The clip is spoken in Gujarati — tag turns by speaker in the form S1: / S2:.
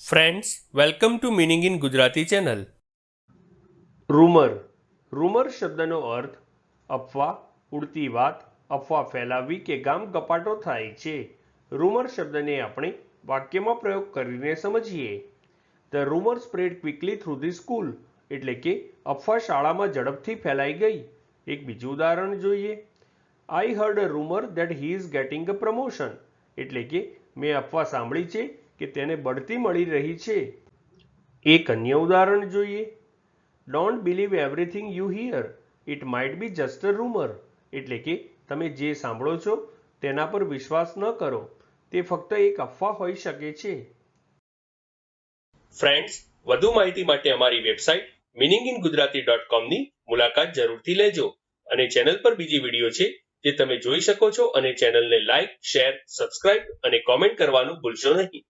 S1: Friends welcome to meaning in Gujarati channel
S2: rumour rumour શબ્દનો અર્થ, અફવા, ઉડતી વાત, અફવા ફેલાવવી કે ગામ ગપાટો થાય છે. રૂમર શબ્દને આપણે વાક્યમાં પ્રયોગ કરીને સમજીએ. The rumour spread quickly through the school એટલે કે અફવા શાળામાં ઝડપથી ફેલાઈ ગઈ. એક બીજું ઉદાહરણ જોઈએ. I heard a rumour that he is getting a promotion એટલે કે મેં અફવા સાંભળી છે. કે તેને બઢતી મળી રહી છે? એક અન્ય ઉદાહરણ જોઈએ. Don't believe everything you hear it might be just a rumour એટલે કે તમે જે સાંભળો છો તેના પર વિશ્વાસ ન કરો. તે ફક્ત એક અફવા હોઈ શકે છે.
S1: ફ્રેન્ડ્સ વધુ માહિતી માટે અમારી website meaning in Gujarati dot કોમની મુલાકાત જરૂરથી લેજો અને ચેનલ પર બીજી વીડિયો છે જે તમે જોઈ શકો છો અને ચેનલને લાઇક શેર સબસ્ક્રાઇબ અને કોમેન્ટ કરવાનું ભૂલશો નહીં.